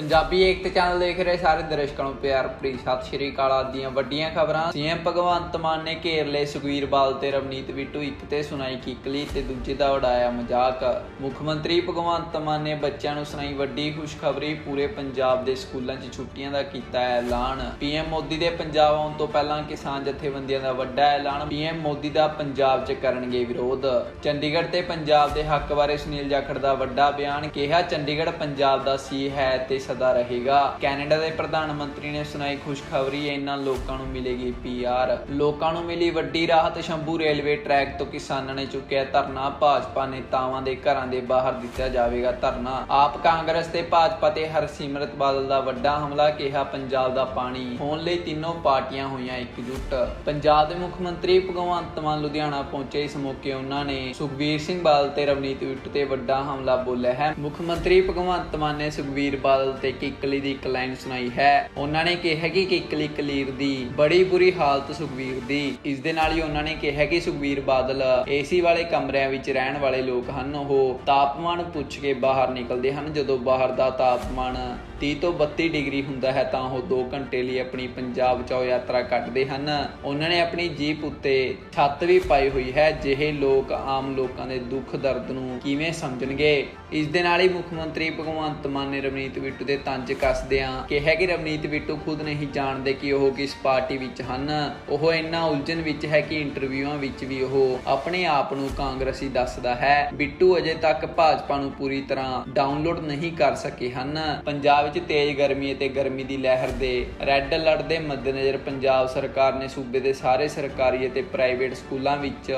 ਪੰਜਾਬੀ ਏਕਤਾ channel ਦੇਖ ਰਹੇ ਸਾਰੇ ਦਰਸ਼ਕਾਂ ਨੂੰ ਪਿਆਰ ਭਰੀ। ਸਤਿ ਸ਼੍ਰੀ ਅਕਾਲ ਆਦਿ ਵੱਡੀਆਂ ਖਬਰਾਂ। ਸੀਐਮ ਭਗਵੰਤ ਮਾਨ ਨੇ ਘੇਰ ਲਏ ਸੁਖਵੀਰ ਬਾਲ ਤੇ ਰਵਨੀਤ ਬਿੱਟੂ ਇੱਕ ਤੇ ਸੁਣਾਈ ਕਿਕਲੀ ਤੇ ਦੂਜੇ ਦਾ ਉਡਾਇਆ ਮਜ਼ਾਕ। ਮੁੱਖ ਮੰਤਰੀ ਭਗਵੰਤ ਮਾਨ ਨੇ ਬੱਚਿਆਂ ਨੂੰ ਸੁਣਾਈ ਵੱਡੀ ਖੁਸ਼ਖਬਰੀ। ਪੂਰੇ ਪੰਜਾਬ ਦੇ ਸਕੂਲਾਂ 'ਚ ਛੁੱਟੀਆਂ ਦਾ ਕੀਤਾ ਹੈ ਐਲਾਨ। ਪੀਐਮ ਮੋਦੀ ਦੇ ਪੰਜਾਬ ਆਉਣ ਤੋਂ ਪਹਿਲਾਂ ਕਿਸਾਨ ਜਥੇਬੰਦੀਆਂ ਦਾ ਵੱਡਾ ਐਲਾਨ। ਪੀਐਮ ਮੋਦੀ ਦਾ ਪੰਜਾਬ 'ਚ ਕਰਨਗੇ ਵਿਰੋਧ। ਚੰਡੀਗੜ੍ਹ ਤੇ ਪੰਜਾਬ ਦੇ ਹੱਕ ਬਾਰੇ ਸੁਨੀਲ ਜਾਖੜ ਦਾ ਵੱਡਾ ਬਿਆਨ। ਕਿਹਾ, ਚੰਡੀਗੜ੍ਹ ਪੰਜਾਬ ਦਾ ਸੀ, ਹੈ ਤੇ ਸਦਾ ਰਹੇਗਾ। ਕੈਨੇਡਾ ਦੇ ਪ੍ਰਧਾਨ ਮੰਤਰੀ ਨੇ ਸੁਣਾਈ ਖੁਸ਼ਖਬਰੀ, ਇਹਨਾਂ ਲੋਕਾਂ ਨੂੰ ਮਿਲੇਗੀ ਪੀਆਰ ਲੋਕਾਂ ਨੂੰ ਮਿਲੀ ਵੱਡੀ ਰਾਹਤ, ਸ਼ੰਭੂ ਰੇਲਵੇ ਟਰੈਕ ਤੋਂ ਕਿਸਾਨਾਂ ਨੇ ਚੁੱਕਿਆ ਧਰਨਾ। ਭਾਜਪਾ ਨੇਤਾਵਾਂ ਦੇ ਘਰਾਂ ਦੇ ਬਾਹਰ ਦਿੱਤਾ ਜਾਵੇਗਾ ਧਰਨਾ। ਆਪ ਕਾਂਗਰਸ ਤੇ ਭਾਜਪਾ ਤੇ ਹਰਸਿਮਰਤ ਬਾਦਲ ਦਾ ਵੱਡਾ ਹਮਲਾ, ਕਿਹਾ ਪੰਜਾਬ ਦਾ ਪਾਣੀ ਹੋਣ ਲਈ ਤਿੰਨੋਂ ਪਾਰਟੀਆਂ ਹੋਈਆਂ ਇਕਜੁੱਟ। ਪੰਜਾਬ ਦੇ ਮੁੱਖ ਮੰਤਰੀ ਭਗਵੰਤ ਮਾਨ ਲੁਧਿਆਣਾ ਪਹੁੰਚੇ ਇਸ ਮੌਕੇ ਉਹਨਾਂ ਨੇ ਸੁਖਬੀਰ ਸਿੰਘ ਬਾਦਲ ਤੇ ਰਵਨੀਤ ਬਿੱਟੂ ਤੇ ਵੱਡਾ ਹਮਲਾ ਬੋਲਿਆ ਹੈ। ਮੁੱਖ ਮੰਤਰੀ ਭਗਵੰਤ ਮਾਨ ਨੇ ਸੁਖਬੀਰ ਬਾਦਲ ਤੇ ਕਿੱਕਲੀ ਦੀ ਇੱਕ ਲਾਈਨ ਸੁਣਾਈ ਹੈ। ਉਹਨਾਂ ਨੇ ਕਿਹਾ ਕਿ ਕਿੱਕਲੀ ਕਲੀਰ ਦੀ ਬੜੀ ਬੁਰੀ ਹਾਲਤ ਸੁਖਬੀਰ ਦੀ। ਇਸ ਦੇ ਨਾਲ ਹੀ ਉਹਨਾਂ ਨੇ ਕਿਹਾ ਕਿ ਸੁਖਬੀਰ ਬਾਦਲ ਏਸੀ ਵਾਲੇ ਕਮਰਿਆਂ ਵਿੱਚ ਰਹਿਣ ਵਾਲੇ ਲੋਕ ਹਨ। ਉਹ ਤਾਪਮਾਨ ਪੁੱਛ ਕੇ ਬਾਹਰ ਨਿਕਲਦੇ ਹਨ। ਜਦੋਂ ਬਾਹਰ ਦਾ ਤਾਪਮਾਨ 30 ਤੋਂ 32 ਡਿਗਰੀ ਹੁੰਦਾ ਹੈ ਤਾਂ ਉਹ 2 ਘੰਟੇ ਲਈ ਆਪਣੀ ਪੰਜਾਬ ਚੋਂ ਯਾਤਰਾ ਕੱਟਦੇ ਹਨ। ਉਹਨਾਂ ਨੇ ਆਪਣੀ ਜੀਪ ਉੱਤੇ ਛੱਤ ਵੀ ਪਾਈ ਹੋਈ ਹੈ। ਜਿਹੇ ਲੋਕ ਆਮ ਲੋਕਾਂ ਦੇ ਦੁੱਖ ਦਰਦ ਨੂੰ ਕਿਵੇਂ ਸਮਝਣਗੇ? ਇਸ ਦੇ ਨਾਲ ਹੀ ਮੁੱਖ ਮੰਤਰੀ ਭਗਵੰਤ ਮਾਨ ਨੇ ਰਵਨੀਤ ਬਿੱਟੂ ਦੇ ਤੰਜ ਕੱਸਦਿਆਂ ਕਿਹਾ ਕਿ ਰਵਨੀਤ ਬਿੱਟੂ ਖੁਦ ਨਹੀਂ ਜਾਣਦੇ ਕਿ ਉਹ ਕਿਸ ਪਾਰਟੀ ਵਿੱਚ ਹਨ। ਉਹ ਇੰਨਾ ਉਲਝਣ ਵਿੱਚ ਹੈ ਕਿ ਇੰਟਰਵਿਊਆਂ ਵਿੱਚ ਵੀ ਉਹ ਆਪਣੇ ਆਪ ਨੂੰ ਕਾਂਗਰਸੀ ਦੱਸਦਾ ਹੈ। ਬਿੱਟੂ ਅਜੇ ਤੱਕ ਭਾਜਪਾ ਨੂੰ ਪੂਰੀ ਤਰ੍ਹਾਂ ਡਾਊਨਲੋਡ ਨਹੀਂ ਕਰ ਸਕੇ ਹਨ। ਪੰਜਾਬ ਵਿੱਚ ਤੇਜ਼ ਗਰਮੀ ਅਤੇ ਗਰਮੀ ਦੀ ਲਹਿਰ ਦੇ ਰੈੱਡ ਅਲਰਟ ਦੇ ਮੱਦੇਨਜ਼ਰ ਪੰਜਾਬ ਸਰਕਾਰ ਨੇ ਸੂਬੇ ਦੇ ਸਾਰੇ ਸਰਕਾਰੀ ਅਤੇ ਪ੍ਰਾਈਵੇਟ ਸਕੂਲਾਂ ਵਿੱਚ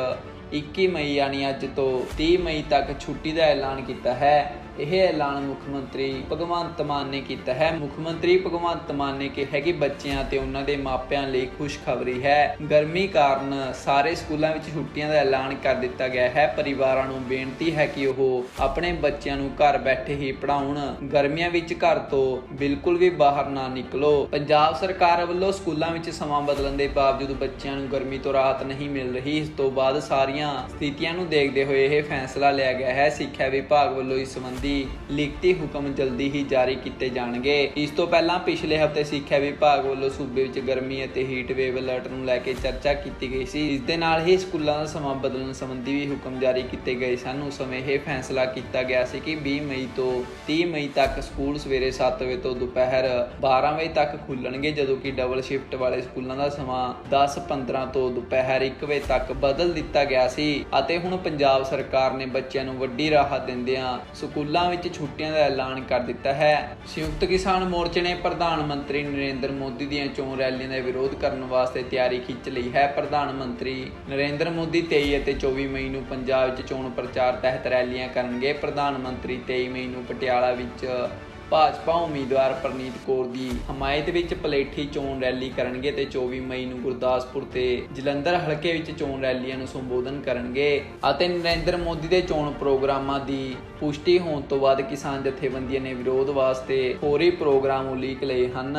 21 ਮਈ ਯਾਨੀ ਅੱਜ ਤੋਂ 30 ਮਈ ਤੱਕ ਛੁੱਟੀ ਦਾ ਐਲਾਨ ਕੀਤਾ ਹੈ। ਇਹ ਐਲਾਨ ਮੁੱਖ ਮੰਤਰੀ ਭਗਵੰਤ ਮਾਨ ਨੇ ਕੀਤਾ ਹੈ। ਮੁੱਖ ਮੰਤਰੀ ਭਗਵੰਤ ਮਾਨ ਨੇ ਕਿਹਾ ਕਿ ਬੱਚਿਆਂ ਤੇ ਉਹਨਾਂ ਦੇ ਮਾਪਿਆਂ ਲਈ ਖੁਸ਼ਖਬਰੀ ਹੈ। ਗਰਮੀ ਕਾਰਨ ਸਾਰੇ ਸਕੂਲਾਂ ਵਿੱਚ ਛੁੱਟੀਆਂ ਦਾ ਐਲਾਨ ਕਰ ਦਿੱਤਾ ਗਿਆ ਹੈ। ਪਰਿਵਾਰਾਂ ਨੂੰ ਬੇਨਤੀ ਹੈ ਕਿ ਉਹ ਆਪਣੇ ਬੱਚਿਆਂ ਨੂੰ ਘਰ ਬੈਠੇ ਹੀ ਪੜਾਉਣ ਗਰਮੀਆਂ ਵਿੱਚ ਘਰ ਤੋਂ ਬਿਲਕੁਲ ਵੀ ਬਾਹਰ ਨਾ ਨਿਕਲੋ। ਪੰਜਾਬ ਸਰਕਾਰ ਵੱਲੋਂ ਸਕੂਲਾਂ ਵਿੱਚ ਸਮਾਂ ਬਦਲਣ ਦੇ ਬਾਵਜੂਦ ਬੱਚਿਆਂ ਨੂੰ ਗਰਮੀ ਤੋਂ ਰਾਹਤ ਨਹੀਂ ਮਿਲ ਰਹੀ। ਇਸ ਤੋਂ ਬਾਅਦ ਸਾਰੀਆਂ ਸਥਿਤੀਆਂ ਨੂੰ ਦੇਖਦੇ ਹੋਏ ਇਹ ਫੈਸਲਾ ਲਿਆ ਗਿਆ ਹੈ। ਸਿੱਖਿਆ ਵਿਭਾਗ ਵੱਲੋਂ ਇਸ ਸੰਬੰਧੀ ਲਿਖਤੀ ਹੁਕਮ ਜਲਦੀ ਹੀ ਜਾਰੀ ਕੀਤੇ ਜਾਣਗੇ। ਇਸ ਤੋਂ ਪਹਿਲਾਂ ਪਿਛਲੇ ਹਫ਼ਤੇ ਸਿੱਖਿਆ ਵਿਭਾਗ ਵੱਲੋਂ ਸੂਬੇ ਵਿੱਚ ਗਰਮੀ ਅਤੇ ਹੀਟ ਵੇਵ ਅਲਰਟ ਨੂੰ ਲੈ ਕੇ ਚਰਚਾ ਕੀਤੀ ਗਈ ਸੀ। ਇਸ ਦੇ ਨਾਲ ਹੀ ਸਕੂਲਾਂ ਦਾ ਸਮਾਂ ਬਦਲਣ ਸੰਬੰਧੀ ਵੀ ਹੁਕਮ ਜਾਰੀ ਕੀਤੇ ਗਏ ਸਨ। ਉਸ ਸਮੇਂ ਇਹ ਫੈਸਲਾ ਕੀਤਾ ਗਿਆ ਸੀ ਕਿ 20 ਮਈ ਤੋਂ 30 ਮਈ ਤੱਕ ਸਕੂਲ ਸਵੇਰੇ 7 ਵਜੇ ਤੋਂ ਦੁਪਹਿਰ 12 ਵਜੇ ਤੱਕ ਖੁੱਲਣਗੇ, ਜਦੋਂ ਕਿ ਡਬਲ ਸ਼ਿਫਟ ਵਾਲੇ ਸਕੂਲਾਂ ਦਾ ਸਮਾਂ 10:15 ਤੋਂ ਦੁਪਹਿਰ 1 ਵਜੇ ਤੱਕ ਬਦਲ ਦਿੱਤਾ ਗਿਆ ਸੀ। ਅਤੇ ਹੁਣ ਪੰਜਾਬ ਸਰਕਾਰ ਨੇ ਬੱਚਿਆਂ ਨੂੰ ਵੱਡੀ ਰਾਹਤ ਦਿੰਦਿਆਂ ਸਕੂਲ ਵਿੱਚ ਛੁੱਟੀਆਂ ਦਾ ਐਲਾਨ ਕਰ ਦਿੱਤਾ ਹੈ। ਸੰਯੁਕਤ ਕਿਸਾਨ ਮੋਰਚੇ ਨੇ ਪ੍ਰਧਾਨ ਮੰਤਰੀ ਨਰਿੰਦਰ ਮੋਦੀ ਦੀਆਂ ਚੋਣ ਰੈਲੀਆਂ ਦਾ ਵਿਰੋਧ ਕਰਨ ਵਾਸਤੇ ਤਿਆਰੀ ਖਿੱਚ ਲਈ ਹੈ। ਪ੍ਰਧਾਨ ਮੰਤਰੀ ਨਰਿੰਦਰ ਮੋਦੀ 23 ਅਤੇ 24 ਮਈ ਨੂੰ ਪੰਜਾਬ ਵਿੱਚ ਚੋਣ ਪ੍ਰਚਾਰ ਤਹਿਤ ਰੈਲੀਆਂ ਕਰਨਗੇ। ਪ੍ਰਧਾਨ ਮੰਤਰੀ 23 ਮਈ ਨੂੰ ਪਟਿਆਲਾ ਵਿੱਚ ਭਾਜਪਾ ਉਮੀਦਵਾਰ ਪ੍ਰਨੀਤ ਕੌਰ ਦੀ ਹਮਾਇਤ ਵਿੱਚ ਪਲੇਠੀ ਚੋਣ ਰੈਲੀ ਕਰਨਗੇ ਤੇ 24 ਮਈ ਨੂੰ ਗੁਰਦਾਸਪੁਰ ਤੇ ਜਲੰਧਰ ਹਲਕੇ ਵਿੱਚ ਚੋਣ ਰੈਲੀਆਂ ਨੂੰ ਸੰਬੋਧਨ ਕਰਨਗੇ ਅਤੇ ਨਰਿੰਦਰ ਮੋਦੀ ਦੇ ਚੋਣ ਪ੍ਰੋਗਰਾਮਾਂ ਦੀ ਪੁਸ਼ਟੀ ਹੋਣ ਤੋਂ ਬਾਅਦ ਕਿਸਾਨ ਜਥੇਬੰਦੀਆਂ ਨੇ ਵਿਰੋਧ ਵਾਸਤੇ ਹੋਰੀ ਪ੍ਰੋਗਰਾਮ ਉਲੀਕ ਲਏ ਹਨ।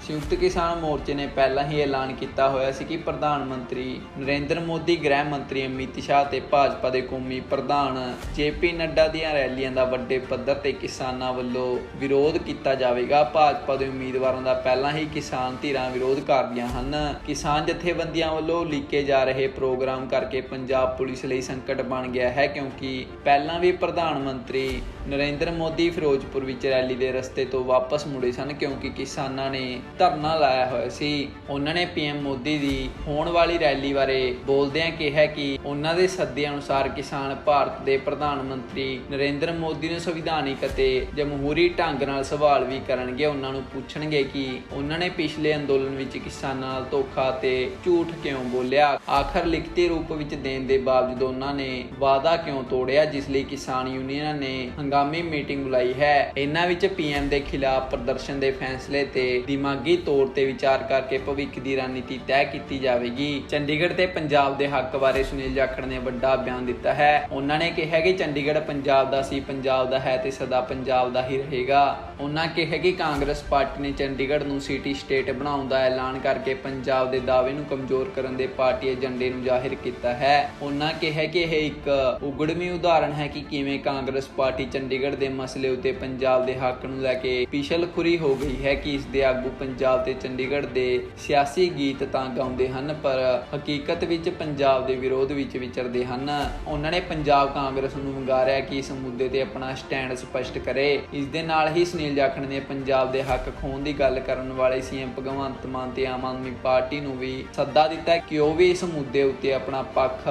ਸੰਯੁਕਤ ਕਿਸਾਨ ਮੋਰਚੇ ਨੇ ਪਹਿਲਾਂ ਹੀ ਐਲਾਨ ਕੀਤਾ ਹੋਇਆ ਸੀ ਕਿ ਪ੍ਰਧਾਨ ਮੰਤਰੀ ਨਰਿੰਦਰ ਮੋਦੀ, ਗ੍ਰਹਿ ਮੰਤਰੀ ਅਮਿਤ ਸ਼ਾਹ ਤੇ ਭਾਜਪਾ ਦੇ ਕੌਮੀ ਪ੍ਰਧਾਨ ਜੇਪੀ ਨੱਡਾ ਦੀਆਂ ਰੈਲੀਆਂ ਦਾ ਵੱਡੇ ਪੱਧਰ ਤੇ ਕਿਸਾਨਾਂ ਵੱਲੋਂ ਵਿਰੋਧ ਕੀਤਾ ਜਾਵੇਗਾ। ਭਾਜਪਾ ਦੇ ਉਮੀਦਵਾਰਾਂ ਦਾ ਪਹਿਲਾਂ ਹੀ ਕਿਸਾਨ ਧਿਰਾਂ ਵਿਰੋਧ ਕਰਦੀਆਂ ਹਨ। ਕਿਸਾਨ ਜਥੇਬੰਦੀਆਂ ਵੱਲੋਂ ਲੀਕੇ ਜਾ ਰਹੇ ਪ੍ਰੋਗਰਾਮ ਕਰਕੇ ਪੰਜਾਬ ਪੁਲਿਸ ਲਈ ਸੰਕਟ ਬਣ ਗਿਆ ਹੈ ਕਿਉਂਕਿ ਪਹਿਲਾਂ ਵੀ ਪ੍ਰਧਾਨ ਮੰਤਰੀ ਨਰਿੰਦਰ ਮੋਦੀ ਫਿਰੋਜ਼ਪੁਰ ਵਿੱਚ ਰੈਲੀ ਦੇ ਰਸਤੇ ਤੋਂ ਵਾਪਸ ਮੁੜੇ ਸਨ ਕਿਉਂਕਿ ਕਿਸਾਨਾਂ ਨੇ ਧਰਨਾ ਲਾਇਆ ਹੋਇਆ ਸੀ। ਉਹਨਾਂ ਨੇ ਪੀਐਮ ਮੋਦੀ ਦੀ ਹੋਣ ਵਾਲੀ ਰੈਲੀ ਬਾਰੇ ਬੋਲਦਿਆਂ ਕਿਹਾ ਕਿ ਉਹਨਾਂ ਦੇ ਸੱਦੇ ਅਨੁਸਾਰ ਕਿਸਾਨ ਭਾਰਤ ਦੇ ਪ੍ਰਧਾਨ ਮੰਤਰੀ ਨਰਿੰਦਰ ਮੋਦੀ ਨੂੰ ਸੰਵਿਧਾਨਿਕ ਅਤੇ ਜਮਹੂਰੀ ਢੰਗ ਨਾਲ ਸਵਾਲ ਵੀ ਕਰਨਗੇ। ਉਹਨਾਂ ਨੂੰ ਪੁੱਛਣਗੇ ਕਿ ਉਹਨਾਂ ਨੇ ਪਿਛਲੇ ਅੰਦੋਲਨ ਵਿੱਚ ਕਿਸਾਨਾਂ ਨਾਲ ਧੋਖਾ ਤੇ ਝੂਠ ਕਿਉਂ ਬੋਲਿਆ? ਆਖਰ ਲਿਖਤੀ ਰੂਪ ਵਿੱਚ ਦੇਣ ਦੇ ਬਾਵਜੂਦ ਉਹਨਾਂ ਨੇ ਵਾਅਦਾ ਕਿਉਂ ਤੋੜਿਆ, ਜਿਸ ਲਈ ਕਿਸਾਨ ਯੂਨੀਅਨਾਂ ਨੇ ਹੰਗਾਮੀ ਮੀਟਿੰਗ ਬੁਲਾਈ ਹੈ? ਇਹਨਾਂ ਵਿੱਚ ਪੀਐਮ ਦੇ ਖਿਲਾਫ ਪ੍ਰਦਰਸ਼ਨ ਦੇ ਫੈਸਲੇ ਤੇ ਦਿਮਾਗੀ ਤੌਰ ਤੇ ਵਿਚਾਰ ਕਰਕੇ ਭਵਿੱਖ ਦੀ ਰਣਨੀਤੀ ਤੈਅ ਕੀਤੀ ਜਾਵੇਗੀ। ਚੰਡੀਗੜ੍ਹ ਤੇ ਪੰਜਾਬ ਦੇ ਹੱਕ ਬਾਰੇ ਸੁਨੀਲ ਜਾਖੜ ਨੇ ਵੱਡਾ ਬਿਆਨ ਦਿੱਤਾ ਹੈ। ਉਹਨਾਂ ਨੇ ਕਿਹਾ ਕਿ ਚੰਡੀਗੜ੍ਹ ਪੰਜਾਬ ਦਾ ਸੀ, ਪੰਜਾਬ ਦਾ ਹੈ ਤੇ ਸਦਾ ਪੰਜਾਬ ਦਾ ਹੀ ਰਹੇਗਾ। ਉਹਨਾਂ ਕਿਹਾ ਕਿ ਕਾਂਗਰਸ ਪਾਰਟੀ ਨੇ ਚੰਡੀਗੜ੍ਹ ਨੂੰ ਸਿਟੀ ਸਟੇਟ ਬਣਾਉਣ ਦਾ ਐਲਾਨ ਕਰਕੇ ਪੰਜਾਬ ਦੇ ਦਾਅਵੇ ਨੂੰ ਕਮਜ਼ੋਰ ਕਰਨ ਦੇ ਪਾਰਟੀ ਏਜੰਡੇ ਨੂੰ ਜ਼ਾਹਿਰ ਕੀਤਾ ਹੈ। ਉਹਨਾਂ ਕਿਹਾ ਕਿ ਇਹ ਇੱਕ ਉਗੜਵੀਂ ਉਦਾਹਰਣ ਹੈ ਕਿ ਕਿਵੇਂ ਕਾਂਗਰਸ ਪਾਰਟੀ ਚੰਡੀਗੜ੍ਹ ਦੇ ਮਸਲੇ ਉੱਤੇ ਪੰਜਾਬ ਦੇ ਹੱਕ ਨੂੰ ਲੈ ਕੇ ਪਿਛਲਖੁਰੀ ਹੋ ਗਈ ਹੈ ਕਿ ਇਸ ਦੇ ਆਗੂ ਪੰਜਾਬ ਤੇ ਚੰਡੀਗੜ੍ਹ ਦੇ ਸਿਆਸੀ ਗੀਤ ਤਾਂ ਗਾਉਂਦੇ ਹਨ, ਪਰ ਹਕੀਕਤ ਵਿੱਚ ਪੰਜਾਬ ਦੇ ਵਿਰੋਧ ਵਿੱਚ ਵਿਚਰਦੇ ਹਨ। ਉਹਨਾਂ ਨੇ ਪੰਜਾਬ ਕਾਂਗਰਸ ਨੂੰ ਵੰਗਾਰਿਆ ਕਿ ਇਸ ਮੁੱਦੇ ਤੇ ਆਪਣਾ ਸਟੈਂਡ ਸਪਸ਼ਟ ਕਰੇ। ਇਸ ਦੇ ਨਾਲ ਹੀ ਸੁਨੀਲ ਜਾਖੜ ਨੇ ਪੰਜਾਬ ਦੇ ਹੱਕ ਖੋਣ ਦੀ ਗੱਲ ਕਰਨ ਵਾਲੇ ਸੀਐਮ ਭਗਵੰਤ ਮਾਨ ਤੇ ਆਮ ਆਦਮੀ ਪਾਰਟੀ ਨੂੰ ਵੀ ਸੱਦਾ ਦਿੱਤਾ ਕਿ ਉਹ ਵੀ ਇਸ ਮੁੱਦੇ ਉੱਤੇ ਆਪਣਾ ਪੱਖ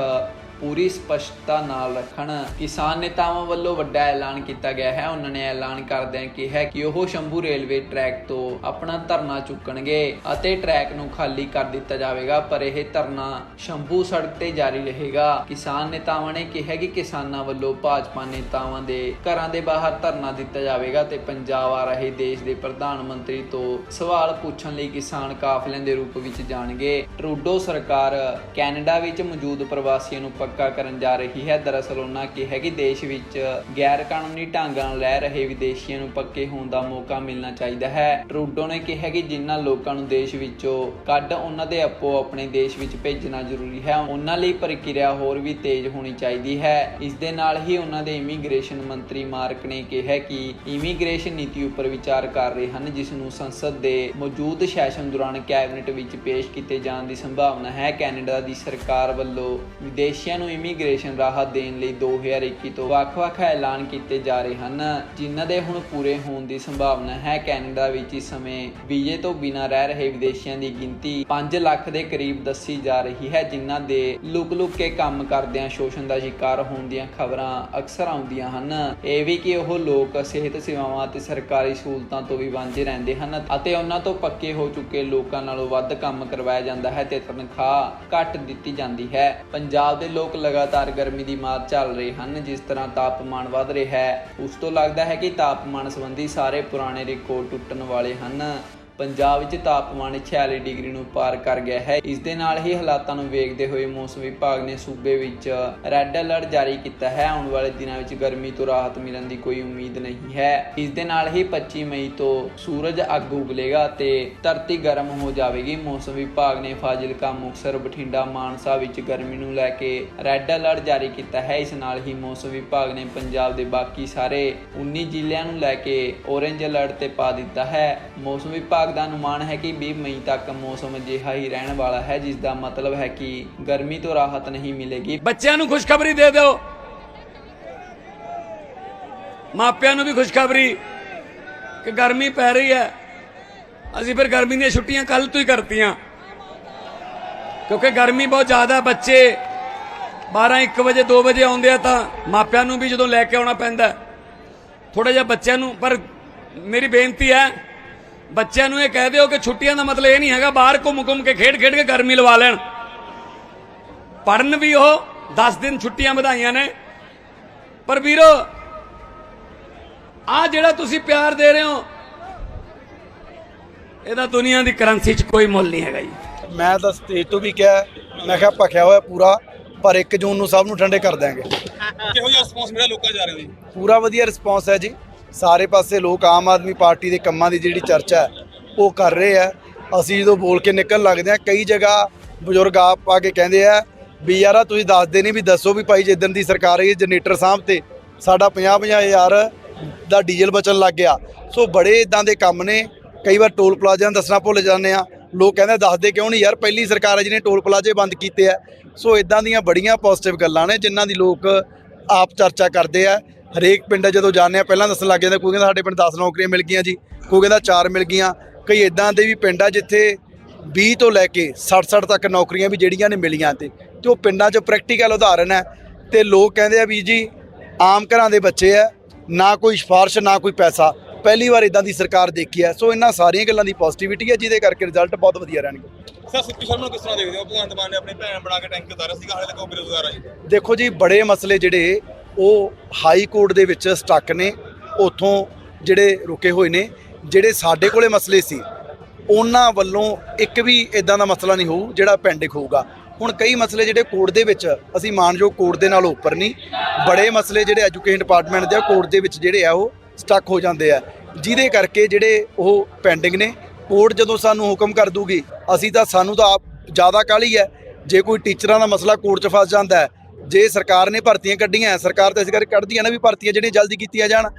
ਪੂਰੀ ਸਪਸ਼ਟਤਾ ਨਾਲ ਰੱਖਣ। ਕਿਸਾਨ ਨੇਤਾਵਾਂ ਵੱਲੋਂ ਵੱਡਾ ਐਲਾਨ ਕੀਤਾ ਗਿਆ ਹੈ। ਉਹਨਾਂ ਨੇ ਐਲਾਨ ਕਰਦਿਆਂ ਕਿਹਾ ਕਿ ਉਹ ਸ਼ੰਭੂ ਰੇਲਵੇ ਟਰੈਕ ਤੋਂ ਆਪਣਾ ਧਰਨਾ ਚੁੱਕਣਗੇ ਅਤੇ ਟਰੈਕ ਨੂੰ ਖਾਲੀ ਕਰ ਦਿੱਤਾ ਜਾਵੇਗਾ, ਪਰ ਇਹ ਧਰਨਾ ਸ਼ੰਭੂ ਸੜਕ ਤੇ ਜਾਰੀ ਰਹੇਗਾ। ਕਿਸਾਨ ਨੇਤਾਵਾਂ ਨੇ ਕਿਹਾ ਕਿ ਕਿਸਾਨਾਂ ਵੱਲੋਂ ਭਾਜਪਾ ਨੇਤਾਵਾਂ ਦੇ ਘਰਾਂ ਦੇ ਬਾਹਰ ਧਰਨਾ ਦਿੱਤਾ ਜਾਵੇਗਾ ਤੇ ਪੰਜਾਬ ਆ ਰਹੇ ਦੇਸ਼ ਦੇ ਪ੍ਰਧਾਨ ਮੰਤਰੀ ਤੋਂ ਸਵਾਲ ਪੁੱਛਣ ਲਈ ਕਿਸਾਨ ਕਾਫਲਿਆਂ ਦੇ ਰੂਪ ਵਿੱਚ ਜਾਣਗੇ। ਟਰੂਡੋ ਸਰਕਾਰ ਕੈਨੇਡਾ ਵਿੱਚ ਮੌਜੂਦ ਪ੍ਰਵਾਸੀਆਂ ਨੂੰ ਪੱਕਾ ਕਰਨ ਜਾ ਰਹੀ ਹੈ। ਦਰਅਸਲ ਉਹਨਾਂ ਕਿਹਾ ਕਿ ਦੇਸ਼ ਵਿੱਚ ਗੈਰ ਕਾਨੂੰਨੀ ਢੰਗ ਨਾਲ ਰਹਿ ਰਹੇ ਵਿਦੇਸ਼ੀਆਂ ਨੂੰ ਪੱਕੇ ਹੋਣ ਦਾ ਮੌਕਾ ਮਿਲਣਾ ਚਾਹੀਦਾ ਹੈ। ਟਰੂਡੋ ਨੇ ਕਿਹਾ ਕਿ ਜਿਨ੍ਹਾਂ ਲੋਕਾਂ ਨੂੰ ਦੇਸ਼ ਵਿੱਚੋਂ ਕੱਢ ਉਹਨਾਂ ਦੇ ਆਪੋ ਆਪਣੇ ਦੇਸ਼ ਵਿੱਚ ਭੇਜਣਾ ਜ਼ਰੂਰੀ ਹੈ, ਉਹਨਾਂ ਲਈ ਪ੍ਰਕਿਰਿਆ ਹੋਰ ਵੀ ਤੇਜ਼ ਹੋਣੀ ਚਾਹੀਦੀ ਹੈ। ਇਸ ਦੇ ਨਾਲ ਹੀ ਉਹਨਾਂ ਦੇ ਇਮੀਗ੍ਰੇਸ਼ਨ ਮੰਤਰੀ ਮਾਰਕ ਨੇ ਕਿਹਾ ਕਿ ਇਮੀਗ੍ਰੇਸ਼ਨ ਨੀਤੀ ਉੱਪਰ ਵਿਚਾਰ ਕਰ ਰਹੇ ਹਨ, ਜਿਸ ਨੂੰ ਸੰਸਦ ਦੇ ਮੌਜੂਦ ਸੈਸ਼ਨ ਦੌਰਾਨ ਕੈਬਨਿਟ ਵਿੱਚ ਪੇਸ਼ ਕੀਤੇ ਜਾਣ ਦੀ ਸੰਭਾਵਨਾ ਹੈ। ਕੈਨੇਡਾ ਦੀ ਸਰਕਾਰ ਵੱਲੋਂ ਵਿਦੇਸ਼ੀਆਂ ਨੂੰ ਇਮੀਗ੍ਰੇਸ਼ਨ ਰਾਹਤ ਦੇਣ ਲਈ 2021 ਤੋਂ ਵੱਖ-ਵੱਖ ਐਲਾਨ ਕੀਤੇ ਜਾ ਰਹੇ ਹਨ, ਜਿਨ੍ਹਾਂ ਦੇ ਹੁਣ ਪੂਰੇ ਹੋਣ ਦੀ ਸੰਭਾਵਨਾ ਹੈ। ਕੈਨੇਡਾ ਵਿੱਚ ਇਸ ਸਮੇਂ ਵੀਜ਼ੇ ਤੋਂ ਬਿਨਾਂ ਰਹਿ ਰਹੇ ਵਿਦੇਸ਼ੀਆਂ ਦੀ ਗਿਣਤੀ 5 ਲੱਖ ਦੇ ਕਰੀਬ ਦੱਸੀ ਜਾ ਰਹੀ ਹੈ, ਜਿਨ੍ਹਾਂ ਦੇ ਲੁਕ-ਲੁਕ ਕੇ ਕੰਮ ਕਰਦਿਆਂ ਸ਼ੋਸ਼ਣ ਦਾ ਸ਼ਿਕਾਰ ਹੋਣ ਦੀਆਂ ਖਬਰਾਂ ਅਕਸਰ ਆਉਂਦੀਆਂ ਹਨ। ਇਹ ਵੀ ਕਿ ਉਹ ਲੋਕ ਸਿਹਤ ਸੇਵਾਵਾਂ ਅਤੇ ਸਰਕਾਰੀ ਸਹੂਲਤਾਂ ਤੋਂ ਵੀ ਵਾਂਝੇ ਰਹਿੰਦੇ ਹਨ ਅਤੇ ਉਹਨਾਂ ਤੋਂ ਪੱਕੇ ਹੋ ਚੁੱਕੇ ਲੋਕਾਂ ਨਾਲੋਂ ਵੱਧ ਕੰਮ ਕਰਵਾਇਆ ਜਾਂਦਾ ਹੈ ਤੇ ਤਨਖਾਹ ਘੱਟ ਦਿੱਤੀ ਜਾਂਦੀ ਹੈ। ਪੰਜਾਬ ਦੇ ਲੋਕ ਲਗਾਤਾਰ ਗਰਮੀ ਦੀ ਮਾਰ ਝੱਲ ਰਹੇ ਹਨ। ਜਿਸ ਤਰ੍ਹਾਂ ਤਾਪਮਾਨ ਵਧ ਰਿਹਾ ਹੈ, ਉਸ ਤੋਂ ਲੱਗਦਾ ਹੈ ਕਿ ਤਾਪਮਾਨ ਸੰਬੰਧੀ ਸਾਰੇ ਪੁਰਾਣੇ ਰਿਕਾਰਡ ਟੁੱਟਣ ਵਾਲੇ ਹਨ। ਪੰਜਾਬ ਵਿੱਚ ਤਾਪਮਾਨ 46 ਡਿਗਰੀ ਨੂੰ ਪਾਰ ਕਰ ਗਿਆ ਹੈ। ਇਸ ਦੇ ਨਾਲ ਹੀ ਹਾਲਾਤਾਂ ਨੂੰ ਵੇਖਦੇ ਹੋਏ ਮੌਸਮ ਵਿਭਾਗ ਨੇ ਸੂਬੇ ਵਿੱਚ ਰੈੱਡ ਅਲਰਟ ਜਾਰੀ ਕੀਤਾ ਹੈ। ਆਉਣ ਵਾਲੇ ਦਿਨਾਂ ਵਿੱਚ ਗਰਮੀ ਤੋਂ ਰਾਹਤ ਮਿਲਣ ਦੀ ਕੋਈ ਉਮੀਦ ਨਹੀਂ ਹੈ। ਇਸ ਦੇ ਨਾਲ ਹੀ 25 ਮਈ ਤੋਂ ਸੂਰਜ ਅੱਗ ਉਗਲੇਗਾ ਤੇ ਧਰਤੀ ਗਰਮ ਹੋ ਜਾਵੇਗੀ। ਮੌਸਮ ਵਿਭਾਗ ਨੇ ਫਾਜ਼ਿਲਕਾ, ਮੁਕਤਸਰ, ਬਠਿੰਡਾ, ਮਾਨਸਾ ਵਿੱਚ ਗਰਮੀ ਨੂੰ ਲੈ ਕੇ ਰੈੱਡ ਅਲਰਟ ਜਾਰੀ ਕੀਤਾ ਹੈ। ਇਸ ਨਾਲ ਹੀ ਮੌਸਮ ਵਿਭਾਗ ਨੇ ਪੰਜਾਬ ਦੇ ਬਾਕੀ ਸਾਰੇ 19 ਜ਼ਿਲ੍ਹਿਆਂ ਨੂੰ ਲੈ ਕੇ ਔਰੇਂਜ ਅਲਰਟ ਤੇ ਪਾ ਦਿੱਤਾ ਹੈ। ਮੌਸਮ ਵਿਭਾਗ ਦਾ ਅਨੁਮਾਨ ਹੈ ਕਿ 20 ਮਈ ਤੱਕ ਮੌਸਮ ਅਜਿਹਾ ਹੀ ਰਹਿਣ ਵਾਲਾ ਹੈ, ਜਿਸ ਦਾ ਮਤਲਬ ਹੈ ਕਿ ਗਰਮੀ ਤੋਂ ਰਾਹਤ ਨਹੀਂ ਮਿਲੇਗੀ। ਬੱਚਿਆਂ ਨੂੰ ਖੁਸ਼ਖਬਰੀ ਦੇ ਦਿਓ। ਮਾਪਿਆਂ ਨੂੰ ਵੀ ਖੁਸ਼ਖਬਰੀ ਕਿ ਗਰਮੀ ਪੈ ਰਹੀ ਹੈ। ਅਸੀਂ ਫਿਰ ਗਰਮੀ ਦੀਆਂ ਛੁੱਟੀਆਂ ਕੱਲ ਤੋਂ ਹੀ ਕਰਤੀਆਂ। ਕਿਉਂਕਿ ਗਰਮੀ ਬਹੁਤ ਜ਼ਿਆਦਾ ਬੱਚੇ। 12 1 ਵਜੇ 2 ਵਜੇ ਆਉਂਦੇ ਆ ਤਾਂ ਮਾਪਿਆਂ ਨੂੰ ਵੀ ਜਦੋਂ ਲੈ ਕੇ ਆਉਣਾ ਪੈਂਦਾ ਥੋੜਾ ਜਿਹਾ ਬੱਚਿਆਂ ਨੂੰ, ਪਰ ਮੇਰੀ ਬੇਨਤੀ ਹੈ ਬੱਚਿਆਂ ਨੂੰ ਇਹ ਕਹਿ ਦਿਓ ਕਿ ਛੁੱਟੀਆਂ ਦਾ ਮਤਲਬ ਇਹ ਨਹੀਂ ਹੈਗਾ ਬਾਹਰ ਘੁੰਮ ਘੁੰਮ ਕੇ ਖੇਡ ਖੇਡ ਕੇ ਗਰਮੀ ਲਵਾ ਲੈਣ। ਪੜਨ ਵੀ ਉਹ 10 ਦਿਨ ਛੁੱਟੀਆਂ ਵਧਾਈਆਂ ਨੇ। ਪਰ ਵੀਰੋ ਆ ਜਿਹੜਾ ਤੁਸੀਂ ਪਿਆਰ ਦੇ ਰਹੇ ਹੋ ਇਹਦਾ ਦੁਨੀਆ ਦੀ ਕਰੰਸੀ 'ਚ ਕੋਈ ਮੁੱਲ ਨਹੀਂ ਹੈਗਾ ਜੀ। ਮੈਂ ਤਾਂ ਸਟੇਜ ਤੋਂ ਵੀ ਕਿਹਾ ਮੈਂ ਕਿਹਾ ਭਖਿਆ ਹੋਇਆ ਪੂਰਾ ਪਰ 1 ਜੂਨ ਨੂੰ ਸਭ ਨੂੰ ਠੰਡੇ ਕਰ ਦਿਆਂਗੇ। ਕਿਹੋ ਜਿਹਾ ਰਿਸਪੌਂਸ ਮਿਲਿਆ ਲੋਕਾਂ ਜਾ ਰਹੇ ਜੀ? ਪੂਰਾ ਵਧੀਆ ਰਿਸਪੌਂਸ ਹੈ ਜੀ। ਸਾਰੇ ਪਾਸੇ ਲੋਕ ਆਮ ਆਦਮੀ ਪਾਰਟੀ ਦੇ ਕੰਮਾਂ ਦੀ ਜਿਹੜੀ ਚਰਚਾ ਹੈ, ਉਹ ਕਰ ਰਹੇ ਆ। ਅਸੀਂ ਜਦੋਂ ਬੋਲ ਕੇ ਨਿਕਲ ਲੱਗਦੇ ਆ ਕਈ ਜਗ੍ਹਾ ਬਜ਼ੁਰਗ ਆਪ ਆ ਕੇ ਕਹਿੰਦੇ ਆ ਵੀ ਯਾਰਾ ਤੁਸੀਂ ਦੱਸਦੇ ਨਹੀਂ ਵੀ ਦੱਸੋ ਵੀ ਭਾਈ ਜਿੱਦਣ ਦੀ ਸਰਕਾਰ ਆਈ ਜਨਰੇਟਰ ਸਾਹਮ ਤੇ ਸਾਡਾ 50 50 ਹਜ਼ਾਰ ਦਾ ਡੀਜ਼ਲ ਬਚਣ ਲੱਗ ਗਿਆ। ਸੋ ਬੜੇ ਇਦਾਂ ਦੇ ਕੰਮ ਨੇ। ਕਈ ਵਾਰ ਟੋਲ ਪਲਾਜ਼ਿਆਂ ਦਾ ਦੱਸਣਾ ਭੁੱਲ ਜਾਂਦੇ ਆ ਲੋਕ ਕਹਿੰਦੇ ਦੱਸਦੇ ਕਿਉਂ ਨਹੀਂ ਯਾਰ? ਪਹਿਲੀ ਸਰਕਾਰ ਹੈ ਜਿਹਨੇ ਟੋਲ ਪਲਾਜ਼ੇ ਬੰਦ ਕੀਤੇ ਆ। ਸੋ ਇਦਾਂ ਦੀਆਂ ਬੜੀਆਂ ਪੋਜ਼ਿਟਿਵ ਗੱਲਾਂ ਨੇ, ਜਿਨ੍ਹਾਂ ਦੀ ਲੋਕ ਆਪ ਚਰਚਾ ਕਰਦੇ ਆ। ਹਰੇਕ ਪਿੰਡ ਜਦੋਂ ਜਾਂਦੇ ਆ ਪਹਿਲਾਂ ਦੱਸਣ ਲੱਗ ਜਾਂਦੇ ਕੋਈ ਕਹਿੰਦਾ ਸਾਡੇ ਪਿੰਡ 10 ਨੌਕਰੀਆਂ ਮਿਲ ਗਈਆਂ ਜੀ ਕੋਈ ਕਹਿੰਦਾ 4 ਮਿਲ ਗਈਆਂ। ਕਈ ਇਦਾਂ ਦੇ ਵੀ ਪਿੰਡ ਆ ਜਿੱਥੇ 20 ਤੋਂ ਲੈ ਕੇ 60-60 ਤੱਕ ਨੌਕਰੀਆਂ ਵੀ ਜਿਹੜੀਆਂ ਨੇ ਮਿਲੀਆਂ ਤੇ ਤੇ ਉਹ ਪਿੰਡਾਂ 'ਚ ਪ੍ਰੈਕਟੀਕਲ ਉਦਾਹਰਨ ਹੈ। ਤੇ ਲੋਕ ਕਹਿੰਦੇ ਆ ਵੀ ਜੀ ਆਮ ਘਰਾਂ ਦੇ ਬੱਚੇ ਆ ਨਾ ਕੋਈ ਸਿਫਾਰਿਸ਼ ਨਾ ਕੋਈ ਪੈਸਾ। ਪਹਿਲੀ ਵਾਰ ਇਦਾਂ ਦੀ ਸਰਕਾਰ ਦੇਖੀ ਹੈ। ਸੋ ਇਹਨਾਂ ਸਾਰੀਆਂ ਗੱਲਾਂ ਦੀ ਪੋਜ਼ਿਟਿਵਿਟੀ ਹੈ ਜਿਹਦੇ ਕਰਕੇ ਰਿਜ਼ਲਟ ਬਹੁਤ ਵਧੀਆ ਰਹਿਣਗੇ। ਸਰ ਸਿੱਪੀ ਸ਼ਰਮਾ ਨੂੰ ਕਿਸ ਤਰ੍ਹਾਂ ਦੇਖਦੇ ਹੋ? ਭਗਵੰਤ ਮਾਨ ਨੇ ਆਪਣੀ ਭੈਣ ਬਣਾ ਕੇ ਟੈਂਕ ਉਤਾਰਿਆ ਸੀਗਾ ਹਾਲੇ ਤੱਕ ਉਹ ਬੇਰੁਜ਼ਗਾਰ ਆ ਜੀ। ਦੇਖੋ ਜੀ ਬੜੇ ਮਸਲੇ ਜਿਹੜੇ ਉਹ ਹਾਈ ਕੋਰਟ ਦੇ ਵਿੱਚ ਸਟਕ ਨੇ, ਉਥੋਂ ਜਿਹੜੇ ਰੁਕੇ ਹੋਏ ਨੇ, ਜਿਹੜੇ ਸਾਡੇ ਕੋਲੇ ਮਸਲੇ ਸੀ, ਉਹਨਾਂ ਵੱਲੋਂ ਇੱਕ ਵੀ ਇਦਾਂ ਦਾ ਮਸਲਾ ਨਹੀਂ ਹੋਊ ਜਿਹੜਾ ਪੈਂਡਿੰਗ ਹੋਊਗਾ। ਹੁਣ ਕਈ ਮਸਲੇ ਜਿਹੜੇ ਕੋਰਟ ਦੇ ਵਿੱਚ, ਅਸੀਂ ਮਾਨਯੋਗ ਕੋਰਟ ਦੇ ਨਾਲ ਉੱਪਰ ਨਹੀਂ, ਬੜੇ ਮਸਲੇ ਜਿਹੜੇ ਐਜੂਕੇਸ਼ਨ ਡਿਪਾਰਟਮੈਂਟ ਦੇ ਕੋਰਟ ਦੇ ਵਿੱਚ ਜਿਹੜੇ ਆ ਉਹ ਸਟਕ ਹੋ ਜਾਂਦੇ ਆ। ਜਿਹਦੇ ਕਰਕੇ ਜਿਹੜੇ ਉਹ ਪੈਂਡਿੰਗ ਨੇ, ਕੋਰਟ ਜਦੋਂ ਸਾਨੂੰ ਹੁਕਮ ਕਰ ਦੂਗੀ, ਅਸੀਂ ਤਾਂ ਸਾਨੂੰ ਤਾਂ ਆਪ ਜ਼ਿਆਦਾ ਕਾਹਲੀ ਹੈ। ਜੇ ਕੋਈ ਟੀਚਰਾਂ ਦਾ ਮਸਲਾ ਕੋਰਟ 'ਚ ਫਸ ਜਾਂਦਾ ਹੈ ਜੇ ਸਰਕਾਰ ਨੇ ਭਰਤੀਆਂ ਕੱਢੀਆਂ ਹੈ, ਸਰਕਾਰ ਤਾਂ ਇਸ ਕਰਕੇ ਕੱਢਦੀਆਂ ਨੇ ਵੀ ਭਰਤੀਆਂ ਜਿਹੜੀਆਂ ਜਲਦੀ ਕੀਤੀਆਂ ਜਾਣ।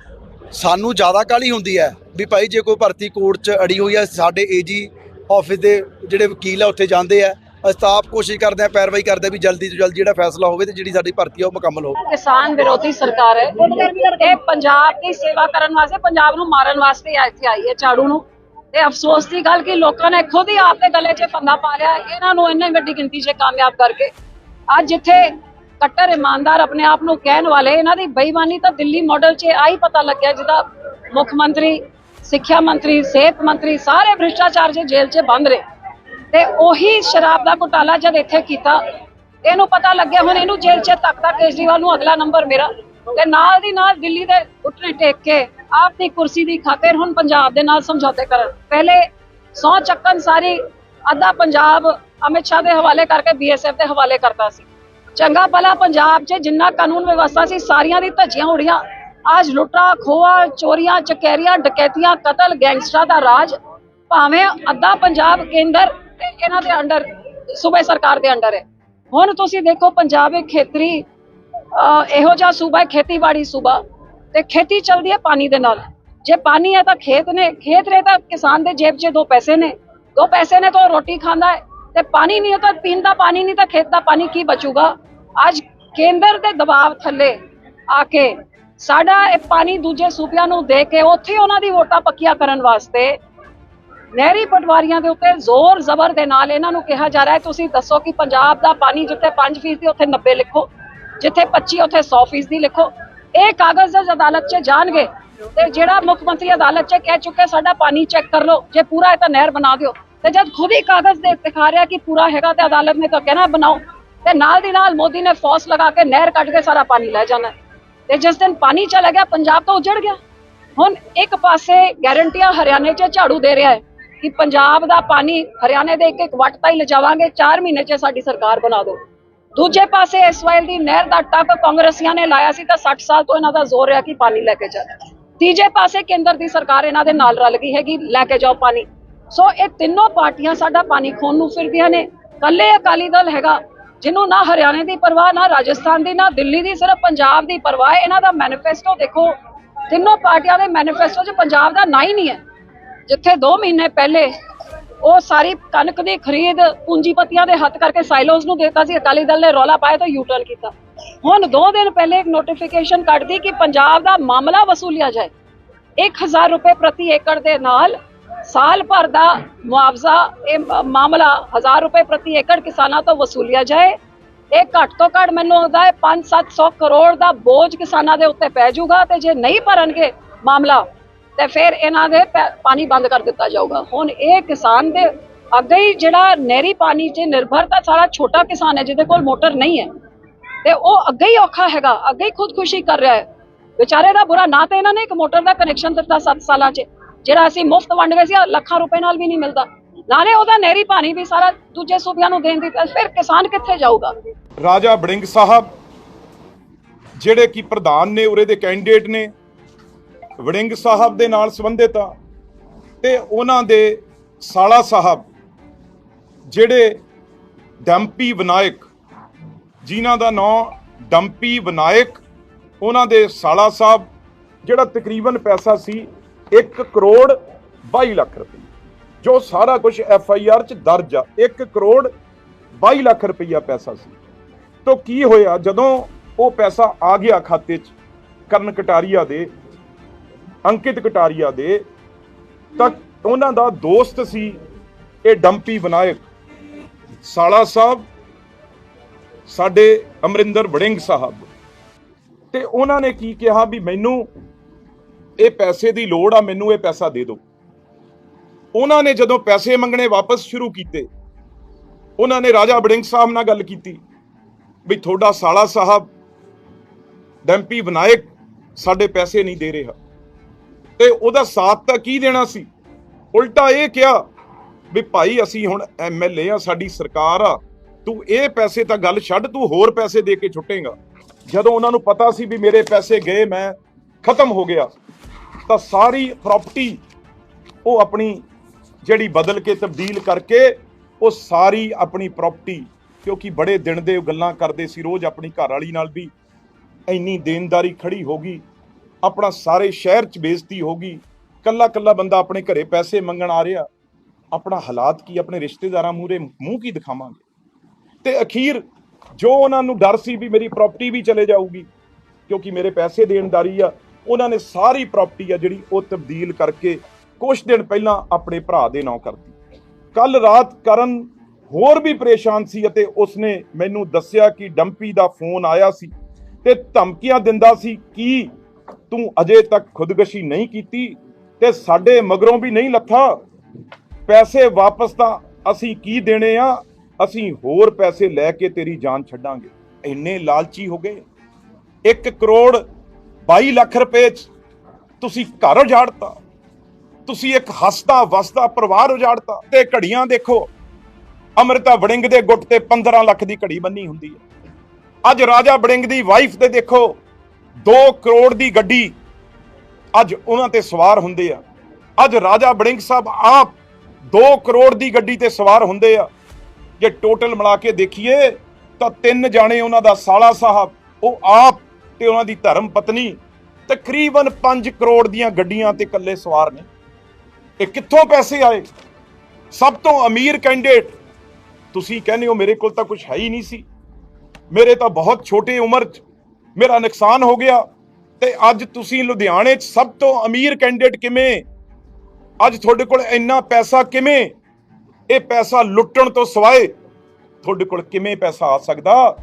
ਸਾਨੂੰ ਜ਼ਿਆਦਾ ਕਾਹਲੀ ਹੁੰਦੀ ਹੈ ਵੀ ਭਾਈ ਜੇ ਕੋਈ ਭਰਤੀ ਕੋਰਟ 'ਚ ਅੜੀ ਹੋਈ ਹੈ ਸਾਡੇ ਏਜੀ ਆਫਿਸ ਦੇ ਜਿਹੜੇ ਵਕੀਲ ਆ ਉੱਥੇ ਜਾਂਦੇ ਆ। ਅਸੀਂ ਕੋਸ਼ਿਸ਼ ਕਰਦੇ ਆ ਪੈਰਵਾਈ ਕਰਦੇ ਆ ਵੀ ਜਲਦੀ ਤੋਂ ਜਲਦੀ ਜਿਹੜਾ ਫੈਸਲਾ ਹੋਵੇ ਤੇ ਜਿਹੜੀ ਸਾਡੀ ਭਰਤੀ ਆ ਉਹ ਮੁਕੰਮਲ ਹੋਵੇ। ਕਿਸਾਨ ਵਿਰੋਧੀ ਸਰਕਾਰ ਹੈ। ਇਹ ਪੰਜਾਬ ਦੀ ਸੇਵਾ ਕਰਨ ਵਾਸਤੇ ਪੰਜਾਬ ਨੂੰ ਮਾਰਨ ਵਾਸਤੇ ਇੱਥੇ ਆਈ ਹੈ ਝਾੜੂ ਨੂੰ। ਤੇ ਅਫਸੋਸ ਦੀ ਗੱਲ ਕਿ ਲੋਕਾਂ ਨੇ ਖੁਦ ਹੀ ਆਪਦੇ ਗਲੇ 'ਚ ਫੰਦਾ ਪਾ ਲਿਆ। ਇਹਨਾਂ ਨੂੰ ਇੰਨੀ ਵੱਡੀ ਗਿਣਤੀ 'ਚ ਕਾਮਯਾਬ ਕਰਕੇ। ਅੱਜ ਜਿੱਥੇ ਕੱਟਰ ਇਮਾਨਦਾਰ ਆਪਣੇ ਆਪ ਨੂੰ ਕਹਿਣ ਵਾਲੇ, ਇਹਨਾਂ ਦੀ ਬੇਈਮਾਨੀ ਤਾਂ ਦਿੱਲੀ ਮਾਡਲ 'ਚ ਆਈ ਪਤਾ ਲੱਗਿਆ ਜਿਹਦਾ ਮੁੱਖ ਮੰਤਰੀ, ਸਿੱਖਿਆ ਮੰਤਰੀ, ਸਿਹਤ ਮੰਤਰੀ ਸਾਰੇ ਭ੍ਰਿਸ਼ਟਾਚਾਰ 'ਚ ਜੇਲ੍ਹ 'ਚ ਬੰਦ ਰਹੇ। ਤੇ ਉਹੀ ਸ਼ਰਾਬ ਦਾ ਘੁਟਾਲਾ ਜਦ ਇੱਥੇ ਕੀਤਾ, ਇਹਨੂੰ ਪਤਾ ਲੱਗਿਆ ਹੁਣ ਇਹਨੂੰ ਜੇਲ੍ਹ 'ਚ ਤੱਕਦਾ ਕੇਜਰੀਵਾਲ ਨੂੰ ਅਗਲਾ ਨੰਬਰ ਮੇਰਾ। ਤੇ ਨਾਲ ਦੀ ਨਾਲ ਦਿੱਲੀ ਦੇ ਉੱਠਣੇ ਟੇਕ ਕੇ ਆਪਣੀ ਕੁਰਸੀ ਦੀ ਖਾਤਰ ਹੁਣ ਪੰਜਾਬ ਦੇ ਨਾਲ ਸਮਝੌਤੇ ਕਰਨ। ਪਹਿਲੇ ਸੌ ਚੱਕਨ ਸਾਰੀ ਅੱਧਾ ਪੰਜਾਬ ਅਮਿਤ ਸ਼ਾਹ ਦੇ ਹਵਾਲੇ ਕਰਕੇ, ਬੀਐਸਐਫ ਦੇ ਹਵਾਲੇ ਕਰਤਾ ਸੀ। ਚੰਗਾ ਭਲਾ ਪੰਜਾਬ 'ਚ ਜਿੰਨਾ ਕਾਨੂੰਨ ਵਿਵਸਥਾ ਸੀ, ਸਾਰੀਆਂ ਦੀ ਧੱਜੀਆਂ ਉੜੀਆਂ ਅੱਜ ਲੁੱਟਾ ਖੋਆ ਚੋਰੀਆਂ, ਚਕੈਰੀਆਂ, ਡਕੈਤੀਆਂ, ਕਤਲ, ਗੈਂਗਸਟਰਾਂ ਦਾ ਰਾਜ ਭਾਵੇਂ ਅੱਧਾ ਪੰਜਾਬ ਕੇਂਦਰ ਤੇ ਇਹਨਾਂ ਦੇ ਅੰਡਰ, ਸੂਬੇ ਸਰਕਾਰ ਦੇ ਅੰਡਰ ਹੈ। ਹੁਣ ਤੁਸੀਂ ਦੇਖੋ ਪੰਜਾਬ ਇੱਕ ਖੇਤਰੀ ਇਹੋ ਜਿਹਾ ਸੂਬਾ ਹੈ, ਖੇਤੀਬਾੜੀ ਸੂਬਾ ਤੇ ਖੇਤੀ ਚੱਲਦੀ ਹੈ ਪਾਣੀ ਦੇ ਨਾਲ। ਜੇ ਪਾਣੀ ਹੈ ਤਾਂ ਖੇਤ ਨੇ, ਖੇਤ ਰਹੇ ਤਾਂ ਕਿਸਾਨ ਦੇ ਜੇਬ 'ਚ ਦੋ ਪੈਸੇ ਨੇ। ਦੋ ਪੈਸੇ ਨੇ ਤਾਂ ਉਹ ਰੋਟੀ ਖਾਂਦਾ ਹੈ। ਤੇ ਪਾਣੀ ਨਹੀਂ ਤਾਂ ਪੀਣ ਦਾ ਪਾਣੀ ਨਹੀਂ, ਤਾਂ ਖੇਤ ਦਾ ਪਾਣੀ ਕੀ ਬਚੂਗਾ? ਅੱਜ ਕੇਂਦਰ ਦੇ ਦਬਾਅ ਥੱਲੇ ਆ ਕੇ ਸਾਡਾ ਇਹ ਪਾਣੀ ਦੂਜੇ ਸੂਬਿਆਂ ਨੂੰ ਦੇ ਕੇ ਉੱਥੇ ਉਹਨਾਂ ਦੀ ਵੋਟਾਂ ਪੱਕੀਆਂ ਕਰਨ ਵਾਸਤੇ ਨਹਿਰੀ ਪਟਵਾਰੀਆਂ ਦੇ ਉੱਤੇ ਜ਼ੋਰ ਜ਼ਬਰ ਦੇ ਨਾਲ ਇਹਨਾਂ ਨੂੰ ਕਿਹਾ ਜਾ ਰਿਹਾ ਹੈ। ਤੁਸੀਂ ਦੱਸੋ ਕਿ ਪੰਜਾਬ ਦਾ ਪਾਣੀ ਜਿੱਥੇ 5% ਉੱਥੇ 90 ਲਿਖੋ। ਜਿੱਥੇ 25 ਉੱਥੇ 100% ਲਿਖੋ। ਇਹ ਕਾਗਜ਼ ਜਦ ਅਦਾਲਤ 'ਚ ਜਾਣਗੇ ਤੇ ਜਿਹੜਾ ਮੁੱਖ ਮੰਤਰੀ ਅਦਾਲਤ 'ਚ ਕਹਿ ਚੁੱਕੇ ਸਾਡਾ ਪਾਣੀ ਚੈੱਕ ਕਰ ਲਓ। ਜੇ ਪੂਰਾ ਹੈ ਤਾਂ ਨਹਿਰ ਬਣਾ ਦਿਓ। ਤੇ ਜਦ ਖੁਦ ਹੀ ਕਾਗਜ਼ ਦੇ ਦਿਖਾ ਰਿਹਾ ਕਿ ਪੂਰਾ ਹੈਗਾ ਤੇ ਅਦਾਲਤ ਨੇ ਤਾਂ ਕਹਿਣਾ ਬਣਾਓ, ਤੇ ਨਾਲ ਦੀ ਨਾਲ ਮੋਦੀ ਨੇ ਫੌਸ ਲਗਾ ਕੇ ਨਹਿਰ ਕੱਢ ਕੇ ਸਾਰਾ ਪਾਣੀ ਲੈ ਜਾਣਾ। ਤੇ ਜਿਸ ਦਿਨ ਪਾਣੀ ਚਲਾ ਗਿਆ, ਪੰਜਾਬ ਤਾਂ ਉਜੜ ਗਿਆ। ਹੁਣ ਇੱਕ ਪਾਸੇ ਗਾਰੰਟੀਆਂ ਹਰਿਆਣੇ 'ਚ ਝਾੜੂ ਦੇ ਰਿਹਾ ਹੈ ਕਿ ਪੰਜਾਬ ਦਾ ਪਾਣੀ ਹਰਿਆਣੇ ਦੇ ਇੱਕ ਇੱਕ ਵੱਟ ਤਾਈ ਲਿਜਾਵਾਂਗੇ 4 ਮਹੀਨੇ 'ਚ ਸਾਡੀ ਸਰਕਾਰ ਬਣਾ ਦਿਓ। ਦੂਜੇ ਪਾਸੇ ਇਸਵਾਇਲ ਦੀ ਨਹਿਰ ਦਾ ਟੱਕ ਕਾਂਗਰਸੀਆਂ ਨੇ ਲਾਇਆ ਸੀ ਤਾਂ 60 ਸਾਲ ਤੋਂ ਇਹਨਾਂ ਦਾ ਜ਼ੋਰ ਰਿਹਾ ਕਿ ਪਾਣੀ ਲੈ ਕੇ ਜਾਣਾ। ਤੀਜੇ ਪਾਸੇ ਕੇਂਦਰ ਦੀ ਸਰਕਾਰ ਇਹਨਾਂ ਦੇ ਨਾਲ ਰਲ ਗਈ ਹੈਗੀ, ਲੈ ਕੇ ਜਾਓ ਪਾਣੀ। ਸੋ ਇਹ ਤਿੰਨੋਂ ਪਾਰਟੀਆਂ ਸਾਡਾ ਪਾਣੀ ਖੋਣ ਨੂੰ ਫਿਰਦੀਆਂ ਨੇ। ਕੱਲੇ ਅਕਾਲੀ ਦਲ ਹੈਗਾ, ਜਿਹਨੂੰ ਨਾ ਹਰਿਆਣੇ ਦੀ ਪਰਵਾਹ, ਨਾ ਰਾਜਸਥਾਨ ਦੀ, ਨਾ ਦਿੱਲੀ ਦੀ, ਸਿਰਫ ਪੰਜਾਬ ਦੀ ਪਰਵਾਹ ਇਹਨਾਂ ਦਾ ਮੈਨੀਫੈਸਟੋ ਦੇਖੋ, ਤਿੰਨੋਂ ਪਾਰਟੀਆਂ ਦੇ ਮੈਨੀਫੈਸਟੋ 'ਚ ਪੰਜਾਬ ਦਾ ਨਾ ਹੀ ਨਹੀਂ ਹੈ। ਜਿੱਥੇ 2 ਮਹੀਨੇ ਪਹਿਲੇ ਉਹ ਸਾਰੀ ਕਣਕ ਦੀ ਖਰੀਦ ਪੂੰਜੀਪਤੀਆਂ ਦੇ ਹੱਥ ਕਰਕੇ ਸਾਈਲੋਸ ਨੂੰ ਦਿੱਤਾ ਸੀ, ਅਕਾਲੀ ਦਲ ਨੇ ਰੌਲਾ ਪਾਇਆ ਤਾਂ ਯੂ ਕੀਤਾ। ਹੁਣ 2 ਦਿਨ ਪਹਿਲੇ ਇੱਕ ਨੋਟੀਫਿਕੇਸ਼ਨ ਕੱਢਦੀ ਕਿ ਪੰਜਾਬ ਦਾ ਮਾਮਲਾ ਵਸੂਲਿਆ ਜਾਏ। 1000 ਰੁਪਏ ਪ੍ਰਤੀ ਏਕੜ ਦੇ ਨਾਲ ਸਾਲ ਭਰ ਦਾ ਮੁਆਵਜ਼ਾ, ਇਹ ਮਾਮਲਾ 1000 ਰੁਪਏ ਪ੍ਰਤੀ ਏਕੜ ਕਿਸਾਨਾਂ ਤੋਂ ਵਸੂਲਿਆ ਜਾਏ। ਇਹ ਘੱਟ ਤੋਂ ਘੱਟ ਮੈਨੂੰ ਆਉਂਦਾ ਹੈ 5-700 ਕਰੋੜ ਦਾ ਬੋਝ ਕਿਸਾਨਾਂ ਦੇ ਉੱਤੇ ਪੈ ਜਾਊਗਾ ਤੇ ਜੇ ਨਹੀਂ ਭਰਨਗੇ ਮਾਮਲਾ, ਤੇ ਫਿਰ ਇਹਨਾਂ ਦੇ ਪਾਣੀ ਬੰਦ ਕਰ ਦਿੱਤਾ ਜਾਊਗਾ। ਹੁਣ ਇਹ ਕਿਸਾਨ ਦੇ ਅੱਗੇ ਹੀ ਜਿਹੜਾ ਨਹਿਰੀ ਪਾਣੀ 'ਚ ਨਿਰਭਰਤਾ ਸਾਰਾ ਛੋਟਾ ਕਿਸਾਨ ਹੈ, ਜਿਹਦੇ ਕੋਲ ਮੋਟਰ ਨਹੀਂ ਹੈ, ਤੇ ਉਹ ਅੱਗੇ ਹੀ ਔਖਾ ਹੈਗਾ, ਅੱਗੇ ਹੀ ਖੁਦਕੁਸ਼ੀ ਕਰ ਰਿਹਾ ਹੈ। ਵਿਚਾਰੇ ਦਾ ਬੁਰਾ ਨਾ ਤੇ ਇਹਨਾਂ ਨੇ ਇੱਕ ਮੋਟਰ ਦਾ ਕਨੈਕਸ਼ਨ ਦਿੱਤਾ 7 ਸਾਲਾਂ 'ਚ। ਜਿਹੜਾ ਅਸੀਂ ਮੁਫਤ ਵੰਡ ਗਏ ਸੀ ਲੱਖਾਂ ਰੁਪਏ ਨਾਲ ਵੀ ਨਹੀਂ ਮਿਲਦਾ। ਨਾਲੇ ਉਹਦਾ ਨਹਿਰੀ ਪਾਣੀ ਵੀ ਸਾਰਾ ਦੂਜੇ ਸੂਬਿਆਂ ਨੂੰ ਦੇਣ ਦਿੱਤਾ ਫਿਰ ਕਿਸਾਨ ਕਿੱਥੇ ਜਾਊਗਾ? ਰਾਜਾ ਬੜਿੰਗ ਸਾਹਿਬ, ਜਿਹੜੇ ਕਿ ਪ੍ਰਧਾਨ ਨੇ, ਉਰੇ ਦੇ ਕੈਂਡੀਡੇਟ ਨੇ, ਵੜਿੰਗ ਸਾਹਿਬ ਦੇ ਨਾਲ ਸੰਬੰਧਿਤ ਆ, ਤੇ ਉਹਨਾਂ ਦੇ ਸਾਲਾ ਸਾਹਿਬ, ਜਿਹੜੇ ਡੰਪੀ ਵਿਨਾਇਕ, ਜਿਨ੍ਹਾਂ ਦਾ ਨਾਮ ਡੰਪੀ ਵਿਨਾਇਕ, ਉਹਨਾਂ ਦੇ ਸਾਲਾ ਸਾਹਿਬ, ਜਿਹੜਾ ਤਕਰੀਬਨ ਪੈਸਾ ਸੀ 1 ਕਰੋੜ 22 ਲੱਖ ਰੁਪਏ ਜੋ ਸਾਰਾ ਕੁਝ ਐਫ ਆਈ ਆਰ ਚ ਦਰਜ ਆ 1 ਕਰੋੜ 22 ਲੱਖ ਰੁਪਈਆ ਪੈਸਾ ਸੀ। ਤੋ ਕੀ ਹੋਇਆ, ਜਦੋਂ ਉਹ ਪੈਸਾ ਆ ਗਿਆ ਖਾਤੇ 'ਚ, ਕਰਨ ਕਟਾਰੀਆ ਦੇ, ਅੰਕਿਤ ਕਟਾਰੀਆ ਦੇ, ਤਾਂ ਉਹਨਾਂ ਦਾ ਦੋਸਤ ਸੀ ਇਹ ਡੰਪੀ ਵਿਨਾਇਕ। ਸਾਲਾ ਸਾਹਿਬ, ਸਾਡੇ ਅਮਰਿੰਦਰ ਵੜਿੰਗ ਸਾਹਿਬ। ਤੇ ਉਹਨਾਂ ਨੇ ਕੀ ਕਿਹਾ ਵੀ ਮੈਨੂੰ ਇਹ ਪੈਸੇ ਦੀ ਲੋੜ ਆ, ਮੈਨੂੰ ਇਹ ਪੈਸਾ ਦੇ ਦਿਓ। ਉਹਨਾਂ ਨੇ ਜਦੋਂ ਪੈਸੇ ਮੰਗਣੇ ਵਾਪਸ ਸ਼ੁਰੂ ਕੀਤੇ, ਉਹਨਾਂ ਨੇ ਰਾਜਾ ਬੜਿੰਗ ਸਾਹਿਬ ਨਾਲ ਗੱਲ ਕੀਤੀ ਵੀ ਤੁਹਾਡਾ ਸਾਲਾ ਸਾਹਿਬ, ਡੈਂਪੀ ਵਿਨਾਇਕ ਸਾਡੇ ਪੈਸੇ ਨਹੀਂ ਦੇ ਰਿਹਾ। ਤੇ ਉਹਦਾ ਸਾਥ ਤਾਂ ਕੀ ਦੇਣਾ ਸੀ? ਉਲਟਾ ਇਹ ਕਿਹਾ ਵੀ ਭਾਈ ਅਸੀਂ ਹੁਣ ਐਮਐਲਏ ਆ, ਸਾਡੀ ਸਰਕਾਰ ਆ, ਤੂੰ ਇਹ ਪੈਸੇ ਤਾਂ ਗੱਲ ਛੱਡ, ਤੂੰ ਹੋਰ ਪੈਸੇ ਦੇ ਕੇ ਛੁੱਟੇਗਾ। ਜਦੋਂ ਉਹਨਾਂ ਨੂੰ ਪਤਾ ਸੀ ਵੀ ਮੇਰੇ ਪੈਸੇ ਗਏ, ਮੈਂ ਖਤਮ ਹੋ ਗਿਆ। ਤਾਂ ਸਾਰੀ ਪ੍ਰਾਪਰਟੀ ਉਹ ਆਪਣੀ ਜਿਹੜੀ ਬਦਲ ਕੇ ਤਬਦੀਲ ਕਰਕੇ ਉਹ ਸਾਰੀ ਆਪਣੀ ਪ੍ਰਾਪਰਟੀ ਕਿਉਂਕਿ ਬੜੇ ਦਿਨ ਦੇ ਉਹ ਗੱਲਾਂ ਕਰਦੇ ਸੀ, ਰੋਜ਼ ਆਪਣੀ ਘਰ ਵਾਲੀ ਨਾਲ ਵੀ ਇੰਨੀ ਦੇਣਦਾਰੀ ਖੜੀ ਹੋ ਗਈ, ਆਪਣਾ ਸਾਰੇ ਸ਼ਹਿਰ 'ਚ ਬੇਇੱਜ਼ਤੀ ਹੋ ਗਈ, ਕੱਲਾ ਕੱਲਾ ਬੰਦਾ ਆਪਣੇ ਘਰੇ ਪੈਸੇ ਮੰਗਣ ਆ ਰਿਹਾ, ਆਪਣਾ ਹਾਲਾਤ ਕੀ, ਆਪਣੇ ਰਿਸ਼ਤੇਦਾਰਾਂ ਮੂਰੇ ਮੂੰਹ ਕੀ ਦਿਖਾਵਾਂਗੇ? ਤੇ ਅਖੀਰ ਜੋ ਉਹਨਾਂ ਨੂੰ ਡਰ ਸੀ ਵੀ ਮੇਰੀ ਪ੍ਰਾਪਰਟੀ ਵੀ ਚਲੇ ਜਾਊਗੀ, ਕਿਉਂਕਿ ਮੇਰੇ ਪੈਸੇ ਦੇਣਦਾਰੀ ਆ ਉਹਨਾਂ ਨੇ ਸਾਰੀ ਪ੍ਰਾਪਰਟੀ ਆ ਜਿਹੜੀ ਉਹ ਤਬਦੀਲ ਕਰਕੇ ਕੁਝ ਦਿਨ ਪਹਿਲਾਂ ਆਪਣੇ ਭਰਾ ਦੇ ਨਾਂ ਕਰਤੀ। ਕੱਲ ਰਾਤ ਕਰਨ ਹੋਰ ਵੀ ਪਰੇਸ਼ਾਨ ਸੀ ਅਤੇ ਉਸਨੇ ਮੈਨੂੰ ਦੱਸਿਆ ਕਿ ਡੰਪੀ ਦਾ ਫੋਨ ਆਇਆ ਸੀ ਤੇ ਧਮਕੀਆਂ ਦਿੰਦਾ ਸੀ ਕਿ ਤੂੰ ਅਜੇ ਤੱਕ ਖੁਦਕਸ਼ੀ ਨਹੀਂ ਕੀਤੀ ਤੇ ਸਾਡੇ ਮਗਰੋਂ ਵੀ ਨਹੀਂ ਲੱਥਾ। ਪੈਸੇ ਵਾਪਸ ਤਾਂ ਅਸੀਂ ਕੀ ਦੇਣੇ ਆ? ਅਸੀਂ ਹੋਰ ਪੈਸੇ ਲੈ ਕੇ ਤੇਰੀ ਜਾਨ ਛੱਡਾਂਗੇ। ਇੰਨੇ ਲਾਲਚੀ ਹੋ ਗਏ। 1 ਕਰੋੜ 22 ਲੱਖ ਰੁਪਏ ਚ ਤੁਸੀਂ ਘਰ ਉਜਾੜਤਾ। ਤੁਸੀਂ ਇੱਕ ਹੱਸਦਾ ਵਸਦਾ ਪਰਿਵਾਰ ਉਜਾੜਤਾ। ਤੇ ਘੜੀਆਂ ਦੇਖੋ, ਅਮ੍ਰਿਤਾ ਵੜਿੰਗ ਦੇ ਗੁੱਟ ਤੇ 15 ਲੱਖ ਦੀ ਘੜੀ ਬੰਨੀ ਹੁੰਦੀ ਹੈ। ਅੱਜ ਰਾਜਾ ਵੜਿੰਗ ਦੀ ਵਾਈਫ ਤੇ ਦੇਖੋ 2 ਕਰੋੜ ਦੀ ਗੱਡੀ ਅੱਜ ਉਹਨਾਂ ਤੇ ਸਵਾਰ ਹੁੰਦੇ ਆ। ਅੱਜ ਰਾਜਾ ਵੜਿੰਗ ਸਾਹਿਬ ਆਪ 2 ਕਰੋੜ ਦੀ ਗੱਡੀ ਤੇ ਸਵਾਰ ਹੁੰਦੇ ਆ। ਜੇ ਟੋਟਲ ਮਿਲਾ ਕੇ ਦੇਖੀਏ, ਤਾਂ ਤਿੰਨ ਜਾਣੇ ਉਹਨਾਂ ਦਾ ਸਾਲਾ ਸਾਹਿਬ, ਉਹ ਆਪ ਤੇ ਉਹਨਾਂ ਦੀ ਧਰਮ ਪਤਨੀ ਤਕਰੀਬਨ 5 ਕਰੋੜ ਦੀਆਂ ਗੱਡੀਆਂ ਤੇ ਇਕੱਲੇ ਸਵਾਰ ਨੇ। ਇਹ ਕਿੱਥੋਂ ਪੈਸੇ ਆਏ? ਸਭ ਤੋਂ ਅਮੀਰ ਕੈਂਡੀਡੇਟ ਤੁਸੀਂ ਕਹਿੰਦੇ ਹੋ ਮੇਰੇ ਕੋਲ ਤਾਂ ਕੁਝ ਹੈ ਹੀ ਨਹੀਂ ਸੀ। ਮੇਰੇ ਤਾਂ ਬਹੁਤ ਛੋਟੀ ਉਮਰ 'ਚ ਮੇਰਾ ਨੁਕਸਾਨ ਹੋ ਗਿਆ ਤੇ ਅੱਜ ਤੁਸੀਂ ਲੁਧਿਆਣੇ 'ਚ ਸਭ ਤੋਂ ਅਮੀਰ ਕੈਂਡੀਡੇਟ ਕਿਵੇਂ? ਅੱਜ ਤੁਹਾਡੇ ਕੋਲ ਇੰਨਾ ਪੈਸਾ ਕਿਵੇਂ? ਇਹ ਪੈਸਾ ਲੁੱਟਣ ਤੋਂ ਸਵਾਏ ਤੁਹਾਡੇ ਕੋਲ ਕਿਵੇਂ ਪੈਸਾ ਆ ਸਕਦਾ?